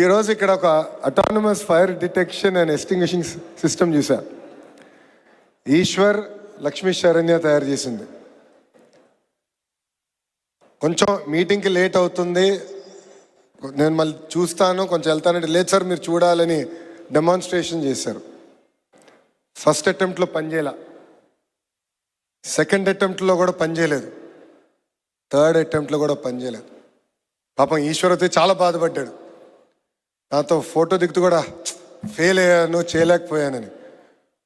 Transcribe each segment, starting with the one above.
ఈరోజు ఇక్కడ ఒక autonomous fire detection and extinguishing system చూసా. ఈశ్వర్ లక్ష్మీ శరణ్య తయారు చేసింది. కొంచెం మీటింగ్కి లేట్ అవుతుంది. నేను మళ్ళీ చూస్తాను కొంచెం వెళ్తానంటే లేదు సార్ మీరు చూడాలని డెమాన్స్ట్రేషన్ చేశారు. ఫస్ట్ అటెంప్ట్లో పనిచేయలా సెకండ్ అటెంప్ట్లో కూడా పనిచేయలేదు థర్డ్ అటెంప్ట్లో కూడా పనిచేయలేదు పాపం ఈశ్వర్ అయితే చాలా బాధపడ్డాడు. నాతో ఫోటో దిగుతూ కూడా ఫెయిల్ అయ్యాను చేయలేకపోయానని.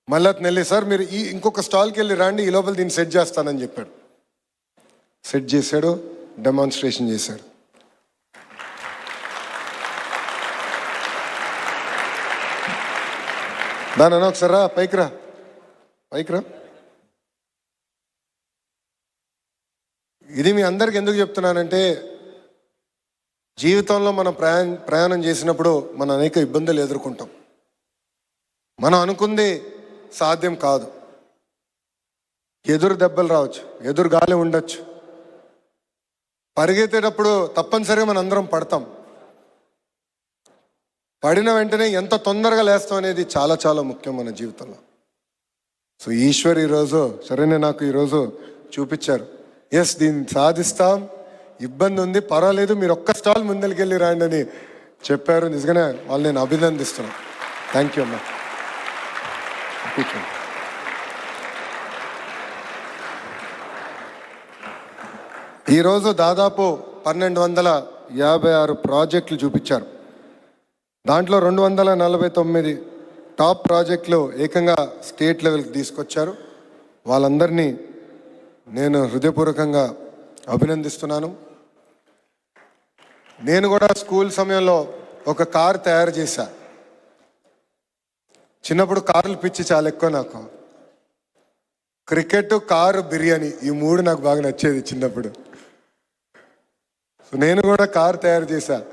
మళ్ళీ అతను వెళ్ళి సార్ మీరు ఈ ఇంకొక స్టాల్కి వెళ్ళి రండి ఈ లోపల దీన్ని సెట్ చేస్తానని చెప్పాడు. సెట్ చేశాడు డెమాన్స్ట్రేషన్ చేశాడు. దాని అన్న ఒకసారి రా పైకి రా. పైకి రా. ఇది మీ అందరికి ఎందుకు చెప్తున్నానంటే జీవితంలో మనం ప్రయాణ ప్రయాణం చేసినప్పుడు మనం అనేక ఇబ్బందులు ఎదుర్కొంటాం. మనం అనుకుంది సాధ్యం కాదు. ఎదురు దెబ్బలు రావచ్చు ఎదురు గాలి ఉండొచ్చు. పరిగెత్తేటప్పుడు తప్పనిసరిగా మన అందరం పడతాం. పడిన వెంటనే ఎంత తొందరగా లేస్తాం అనేది చాలా చాలా ముఖ్యం మన జీవితంలో. సో ఈశ్వర్ ఈరోజు సరేనే నాకు ఈరోజు చూపించారు. ఎస్ దీన్ని సాధిస్తాం. ఇబ్బంది ఉంది పర్వాలేదు మీరు ఒక్క స్టాల్ ముందరికెళ్ళి రాండి అని చెప్పారు. నిజంగానే వాళ్ళు నేను అభినందిస్తున్నాను. థ్యాంక్ యూ అమ్మా. కూర్చోండి. ఈరోజు దాదాపు పన్నెండు వందల యాభై ఆరు ప్రాజెక్టులు చూపించారు. దాంట్లో రెండు వందల నలభై తొమ్మిది టాప్ ప్రాజెక్టులు ఏకంగా స్టేట్ లెవెల్కి తీసుకొచ్చారు. వాళ్ళందరినీ నేను హృదయపూర్వకంగా అభినందిస్తున్నాను. నేను కూడా స్కూల్ సమయంలో ఒక కారు తయారు చేశా. చిన్నప్పుడు కార్లు పిచ్చి చాలా ఎక్కువ నాకు. క్రికెట్ కారు బిర్యానీ ఈ మూడు నాకు బాగా నచ్చేది చిన్నప్పుడు. నేను కూడా కారు తయారు చేశా.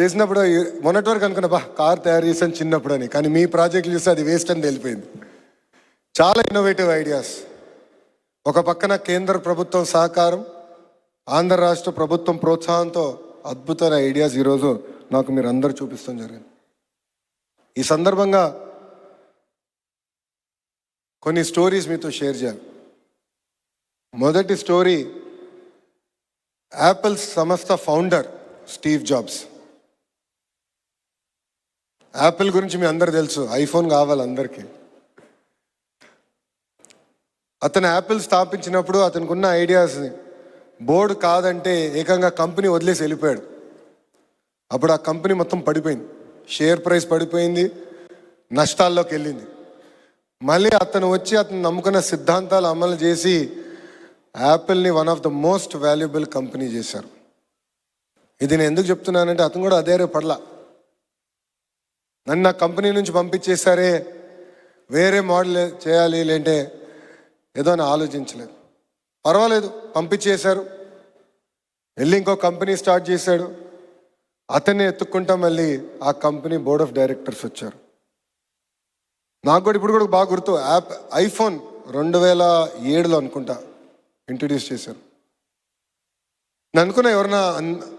చేసినప్పుడు మొన్నటి వరకు అనుకున్నా బా కారు తయారు చేశాను చిన్నప్పుడు అని కానీ మీ ప్రాజెక్ట్ చూస్తే అది వేస్ట్ అని తెలిపోయింది. చాలా ఇన్నోవేటివ్ ఐడియాస్ ఒక పక్కన కేంద్ర ప్రభుత్వం సహకారం ఆంధ్ర రాష్ట్ర ప్రభుత్వం ప్రోత్సాహంతో అద్భుతమైన ఐడియాస్ ఈరోజు నాకు మీరు అందరూ చూపిస్తాం జరిగింది. ఈ సందర్భంగా కొన్ని స్టోరీస్ మీతో షేర్ చేయాలి. మొదటి స్టోరీ యాపిల్ సంస్థ ఫౌండర్ స్టీవ్ జాబ్స్. యాపిల్ గురించి మీ అందరు తెలుసు ఐఫోన్ కావాలి అందరికీ. అతను యాపిల్ స్థాపించినప్పుడు అతనికి ఉన్న ఐడియాస్ని బోర్డు కాదంటే ఏకంగా కంపెనీ వదిలేసి వెళ్ళిపోయాడు. అప్పుడు ఆ కంపెనీ మొత్తం పడిపోయింది. షేర్ ప్రైస్ పడిపోయింది. నష్టాల్లోకి వెళ్ళింది. మళ్ళీ అతను వచ్చి అతను నమ్ముకున్న సిద్ధాంతాలు అమలు చేసి యాపిల్ని one of the most valuable company చేశారు. ఇది నేను ఎందుకు చెప్తున్నానంటే అతను కూడా అదే పడలా. నన్ను నా కంపెనీ నుంచి పంపించేసారే వేరే మోడల్ చేయాలి లేంటే ఏదో అని ఆలోచించలేదు. పర్వాలేదు పంపించేశారు. వెళ్ళి ఇంకో కంపెనీ స్టార్ట్ చేశాడు. అతన్ని ఎత్తుక్కుంటా మళ్ళీ ఆ కంపెనీ బోర్డ్ ఆఫ్ డైరెక్టర్స్ వచ్చారు. నాకు కూడా ఇప్పుడు కూడా బాగా గుర్తు యాప్ ఐఫోన్ రెండు వేల ఏడులో అనుకుంటా ఇంట్రడ్యూస్ చేశారు. నేను అనుకున్నా ఎవరన్నా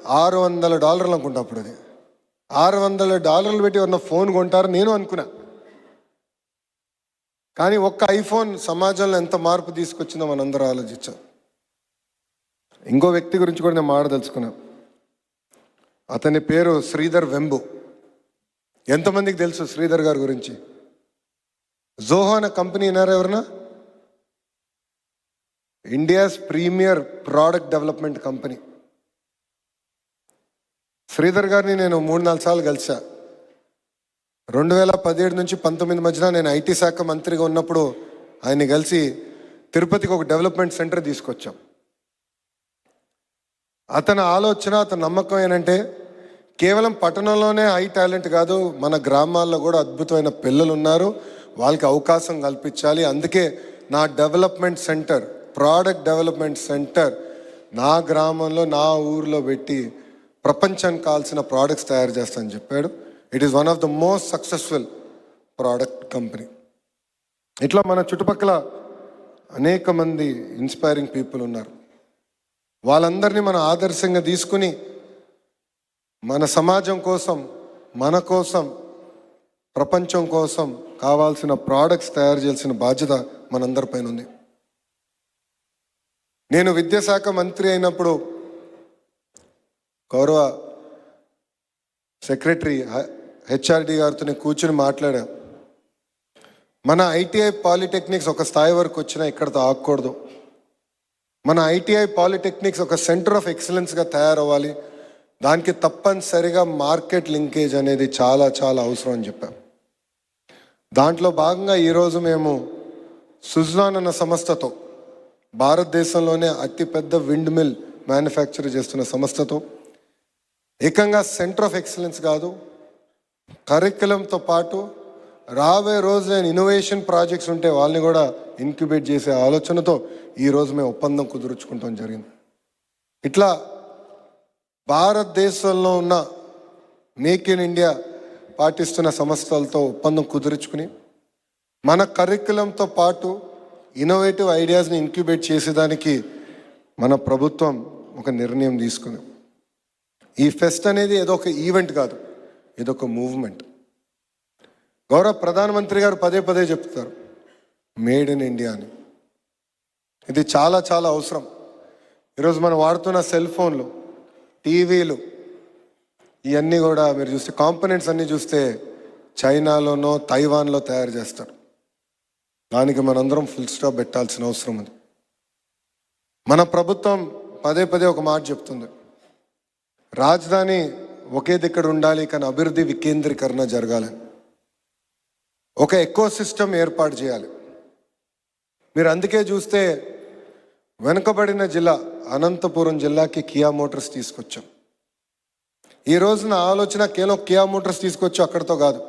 ఆరు వందల డాలర్లు అనుకుంటా అప్పుడు అది. ఆరు వందల డాలర్లు పెట్టి ఎవరన్నా ఫోన్ కొంటారు నేను అనుకున్నా. కానీ ఒక్క ఐఫోన్ సమాజంలో ఎంత మార్పు తీసుకొచ్చిందో మనందరూ ఆలోచించాం ఇంకో వ్యక్తి గురించి కూడా నేను మాట్లాడదలుచుకున్నాను అతని పేరు శ్రీధర్ వెంబు. ఎంతమందికి తెలుసు శ్రీధర్ గారి గురించి? జోహో అనే కంపెనీ వినారా ఎవరన్నా? India's premier product development company. Sridhar గారిని నేను మూడు నాలుగు సార్లు కలిసా రెండు వేల పదిహేడు నుంచి పంతొమ్మిది మధ్యన నేను ఐటీ శాఖ మంత్రిగా ఉన్నప్పుడు ఆయన్ని కలిసి తిరుపతికి ఒక డెవలప్మెంట్ సెంటర్ తీసుకొచ్చాం. అతని ఆలోచన అతని నమ్మకం ఏంటంటే కేవలం పట్టణంలోనే హై టాలెంట్ కాదు మన గ్రామాల్లో కూడా అద్భుతమైన పిల్లలు ఉన్నారు వాళ్ళకి అవకాశం కల్పించాలి. అందుకే నా development centre product development centre నా గ్రామంలో నా ఊరిలో పెట్టి ప్రపంచానికి కావాల్సిన ప్రోడక్ట్స్ తయారు చేస్తానని చెప్పాడు. It is one of the most successful product company ఇట్లా మన చుట్టుపక్కల అనేక మంది ఇన్స్పైరింగ్ పీపుల్ ఉన్నారు. వాళ్ళందరినీ మనం ఆదర్శంగా తీసుకుని మన సమాజం కోసం మన కోసం ప్రపంచం కోసం కావాల్సిన ప్రోడక్ట్స్ తయారు చేయాల్సిన బాధ్యత మనందరిపైన ఉంది. నేను విద్యాశాఖ మంత్రి అయినప్పుడు గౌరవ సెక్రటరీ హెచ్ఆర్డి గారితో నేను కూర్చుని మాట్లాడా. మన ఐటీఐ పాలిటెక్నిక్స్ ఒక స్థాయి వరకు వచ్చినా ఇక్కడతో ఆగకూడదు. మన ఐటీఐ పాలిటెక్నిక్స్ ఒక సెంటర్ ఆఫ్ ఎక్సలెన్స్గా తయారవ్వాలి. దానికి తప్పనిసరిగా మార్కెట్ లింకేజ్ అనేది చాలా చాలా అవసరం అని చెప్పాం. దాంట్లో భాగంగా ఈరోజు మేము సుజ్లాన్ అన్న సంస్థతో భారతదేశంలోనే అతిపెద్ద విండ్ మిల్ మ్యానుఫ్యాక్చర్ చేస్తున్న సంస్థతో ఏకంగా సెంటర్ ఆఫ్ ఎక్సలెన్స్ కాదు కరికులంతో పాటు రాబోయే రోజు నేను ఇన్నోవేషన్ ప్రాజెక్ట్స్ ఉంటే వాళ్ళని కూడా ఇంక్యుబేట్ చేసే ఆలోచనతో ఈరోజు మేము ఒప్పందం కుదుర్చుకుంటాం జరిగింది. ఇట్లా భారతదేశంలో ఉన్న మేక్ ఇన్ ఇండియా పాటిస్తున్న సంస్థలతో ఒప్పందం కుదుర్చుకుని మన కరికులంతో పాటు ఇన్నోవేటివ్ ఐడియాస్ని ఇంక్యుబేట్ చేసేదానికి మన ప్రభుత్వం ఒక నిర్ణయం తీసుకుంది. ఈ ఫెస్ట్ అనేది ఏదో ఒక ఈవెంట్ కాదు. ఇదొక మూవ్మెంట్. గౌరవ ప్రధానమంత్రి గారు పదే పదే చెప్తారు మేడ్ ఇన్ ఇండియా అని. ఇది చాలా చాలా అవసరం. ఈరోజు మనం వాడుతున్న సెల్ ఫోన్లు టీవీలు ఇవన్నీ కూడా మీరు చూస్తే కాంపనెంట్స్ అన్నీ చూస్తే చైనాలోనో తైవాన్లో తయారు చేస్తారు. దానికి మనందరం ఫుల్ స్టాప్ పెట్టాల్సిన అవసరం ఉంది మన ప్రభుత్వం పదే పదే ఒక మాట చెప్తుంది రాజధాని ఒకే దగ్గర ఉండాలి కానీ అభివృద్ధి వికేంద్రీకరణ జరగాలని ఒక ఎకో సిస్టమ్ ఏర్పాటు చేయాలి. మీరు అందుకే చూస్తే వెనుకబడిన జిల్లా అనంతపురం జిల్లాకి కియా మోటార్స్ తీసుకొచ్చాం. ఈ రోజున ఆలోచన కేవలం కియా మోటార్స్ తీసుకొచ్చి అక్కడితో కాదు.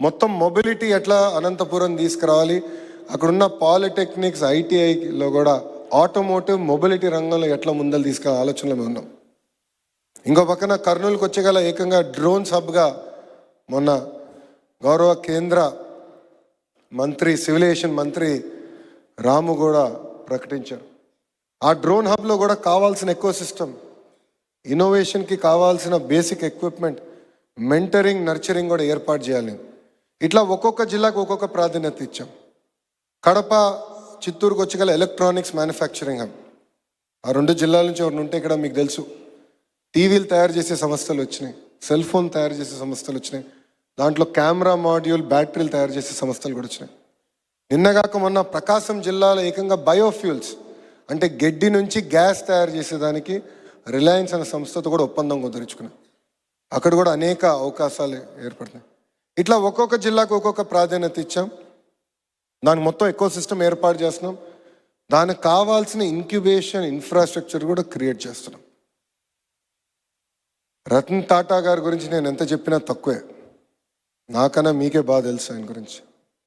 మొత్తం మొబిలిటీ ఎట్లా అనంతపురం తీసుకురావాలి? అక్కడున్న పాలిటెక్నిక్స్ ఐటీఐలో కూడా ఆటోమోటివ్ మొబిలిటీ రంగంలో ఎట్లా ముందలు తీసుకురావాలి ఆలోచనలో ఉన్నాం ఇంకో పక్కన కర్నూలుకు వచ్చేగల ఏకంగా డ్రోన్స్ హబ్గా మొన్న గౌరవ కేంద్ర మంత్రి సివిలేషన్ మంత్రి రాము కూడా ప్రకటించారు. ఆ డ్రోన్ హబ్లో కూడా కావాల్సిన ఎకో సిస్టమ్ ఇన్నోవేషన్కి కావాల్సిన బేసిక్ ఎక్విప్మెంట్ మెంటరింగ్ నర్చరింగ్ కూడా ఏర్పాటు చేయాలి. ఇట్లా ఒక్కొక్క జిల్లాకు ఒక్కొక్క ప్రాధాన్యత ఇచ్చాం. కడప చిత్తూరుకు వచ్చి గల ఎలక్ట్రానిక్స్ మ్యానుఫ్యాక్చరింగ్ హబ్. ఆ రెండు జిల్లాల నుంచి ఎవరిని ఉంటే ఇక్కడ మీకు తెలుసు. టీవీలు తయారు చేసే సంస్థలు వచ్చినాయి. సెల్ ఫోన్ తయారు చేసే సంస్థలు వచ్చినాయి. దాంట్లో కెమెరా మాడ్యూల్ బ్యాటరీలు తయారు చేసే సంస్థలు కూడా వచ్చినాయి. నిన్నగాక మొన్న ప్రకాశం జిల్లాలో ఏకంగా బయోఫ్యూల్స్ అంటే గడ్డి నుంచి గ్యాస్ తయారు చేసేదానికి రిలయన్స్ అనే సంస్థతో కూడా ఒప్పందం కుదుర్చుకున్నాం అక్కడ కూడా అనేక అవకాశాలు ఏర్పడుతున్నాయి ఇట్లా ఒక్కొక్క జిల్లాకు ఒక్కొక్క ప్రాధాన్యత ఇచ్చాం. దానికి మొత్తం ఎక్కువ సిస్టమ్ ఏర్పాటు చేస్తున్నాం. దానికి కావాల్సిన ఇంక్యుబేషన్ ఇన్ఫ్రాస్ట్రక్చర్ కూడా క్రియేట్ చేస్తున్నాం. రతన్ టాటా గారి గురించి నేను ఎంత చెప్పినా తక్కువే. నాకన్నా మీకే బాగా తెలుసు ఆయన గురించి.